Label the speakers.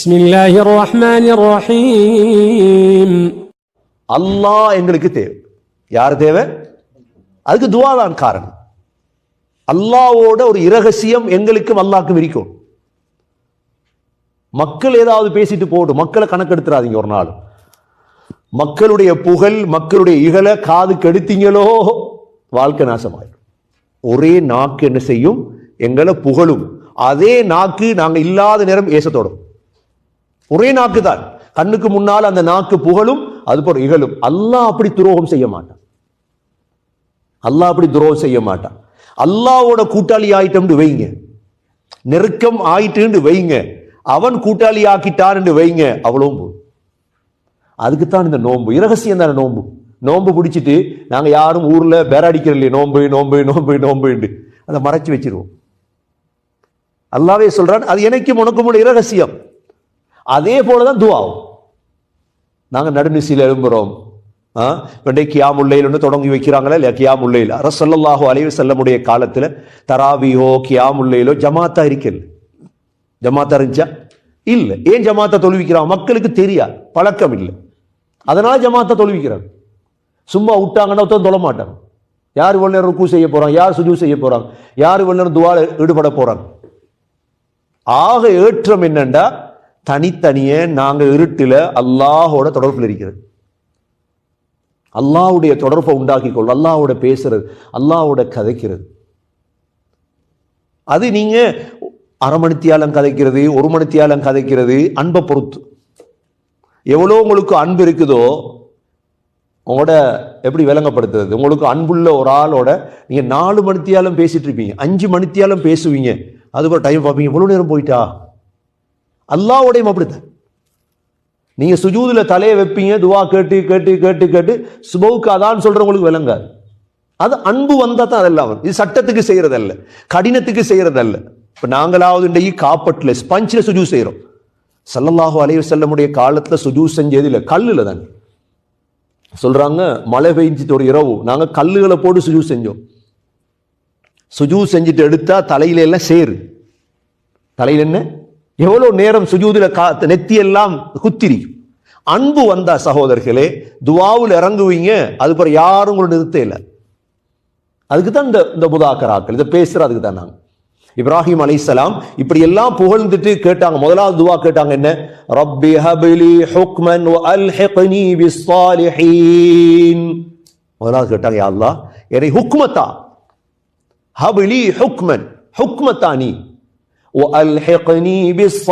Speaker 1: بسم الله الرحمن الرحيم
Speaker 2: அல்லாஹ் எங்களுக்கு தேவை யார் தேவை அதுக்கு துவா தான் காரணம் அல்லாவோட ஒரு இரகசியம் எங்களுக்கும் அல்லாஹ்க்கும் இருக்கும் மக்கள் ஏதாவது பேசிட்டு போகட்டும் மக்களை கணக்கெடுத்துறாதீங்க ஒரு நாள் மக்களுடைய புகழ் மக்களுடைய இகழ காது கெடுத்தீங்களோ வாழ்க்கை நாசமாயிடும் ஒரே நாக்கு என்ன செய்யும் எங்களை புகழும் அதே நாக்கு நாங்க இல்லாத நேரம் ஏசத்தோடும் ஒரே நாக்கு தான் கண்ணுக்கு முன்னால் அந்த நாக்கு புகழும் அது போல இகழும். அல்லாஹ் அப்படி துரோகம் செய்ய மாட்டான். அல்லாஹ் அப்படி துரோகம் செய்ய மாட்டான். அல்லாவோட கூட்டாளி ஆயிட்டம்னு வைங்க. நெருக்கம் ஆயிட்டுன்னு வைங்க. அவன் கூட்டாளி ஆக்கிட்டான்னு வைங்க. அவ்வளவும் போதும் அதுக்குத்தான் இந்த நோன்பு இரகசியம் தானே நோன்பு நோன்பு பிடிச்சிட்டு நாங்கள் யாரும் ஊரில் பேராடிக்கிற இல்லையே நோன்பு நோன்பு நோன்பு நோன்புண்டு அதை மறைச்சி வச்சிருவோம். அல்லாவே சொல்றான் அது எனக்கும் உனக்கும் உள்ள இரகசியம். அதே போலதான் துவாவும். நாங்கள் நடுநிசையில் எழும்புகிறோம் ஆ? வெண்டை கியாமுல்லையில் ஒன்று தொடங்கி வைக்கிறாங்களா இல்லையா? கியாமுல்லையில். அரசல்லாஹோ அலைவு செல்லமுடைய காலத்துல தராவியோ கியாமுல்லையிலோ ஜமாத்தா இருக்கல. ஜமாத்தா இருந்துச்சா? இல்லை. ஏன் ஜமாத்தா தொழுவிக்கிறான் மக்களுக்கு தெரியாது. பழக்கம் இல்லை. அதனால ஜமாத்தா தொழுவிக்கிறாங்க. சும்மா விட்டாங்கன்னா ஒருத்தன் தொழ மாட்டாங்க யார் இவ்வளோ நேரம் ருக்கு செய்ய போகிறாங்க யார் சுஜூ செய்ய போறாங்க? யார் இவ்வளோ நேரம் துவால ஈடுபட போறாங்க? ஆக ஏற்றம் என்னண்டா? தனித்தனியே நாங்கள் இருட்டில் அல்லாஹோட தொடர்பில் இருக்கிறது. அல்லாஹ்வுடைய தொடர்பை உண்டாக்கி கொள் அல்லாவோட பேசுறது அல்லாவோட கதைக்கிறது. அது நீங்க அரை மணித்தியாலம் கதைக்கிறது ஒரு மணித்தியாலம் கதைக்கிறது அன்பை பொறுத்து. எவ்வளோ உங்களுக்கு அன்பு இருக்குதோ உங்களோட எப்படி விளங்கப்படுத்துறது? உங்களுக்கு அன்புள்ள ஒரு ஆளோட நீங்கள் நாலு மணித்தியாலும் பேசிட்டு இருப்பீங்க அஞ்சு மணித்தியாலும் பேசுவீங்க. அதுக்கு டைம் பார்ப்பீங்க இவ்வளோ நேரம் போயிட்டா? அல்லாவோடையும் அப்படித்தான். நீங்க சுஜூதுல தலையை வைப்பீங்க துவா கேட்டு கேட்டு கேட்டு கேட்டு சுபவுக்கு அதான் சொல்றவங்களுக்கு விளங்காது. அது அன்பு வந்தா தான் அதெல்லாம் இது சட்டத்துக்கு செய்யறதல்ல கடினத்துக்கு செய்யறதல்ல. இப்ப நாங்களாவது இன்றைக்கு காப்பட்டில் ஸ்பஞ்சில் சுஜூ செய்யறோம் சல்லல்லாஹு அலைய செல்லமுடைய காலத்தில் சுஜூ செஞ்சது இல்லை கல்லுல தாங்க. சொல்றாங்க மழை பெஞ்சிட்டு ஒரு இரவு நாங்க கல்லுகளை போட்டு சுஜூ செஞ்சோம். சுஜூ செஞ்சுட்டு எடுத்தா தலையில எல்லாம் சேரு. தலையில என்ன? எவ்வளோ நேரம் சுஜூதில் கா நெத்தியெல்லாம் குத்திரியும். அன்பு வந்தா சகோதரர்களே துவாவில் இறங்குவீங்க அது பிறகு யாரும் உங்களை நிறுத்த இல்லை. அதுக்கு தான் இந்த இந்த புதாக்கராக்கள் இதை பேசுகிற அதுக்கு தான் நாங்கள் இப்ராஹிம் அலிசலாம் இப்படி எல்லாம் புகழ்ந்துட்டு கேட்டாங்க. முதலாவது துவா கேட்டாங்க என்ன? ரப்பி ஹபிலி ஹுக்மன் வ அல்ஹிக்னி பிஸ்ஸாலிஹீன். முதலாவது கேட்டாங்க யா அல்லாஹ் என்னை ஹுக்மத்தா? ஹபிலி ஹுக்மன். ஹுக்மத்தா நீ? وألحقني بالصالحين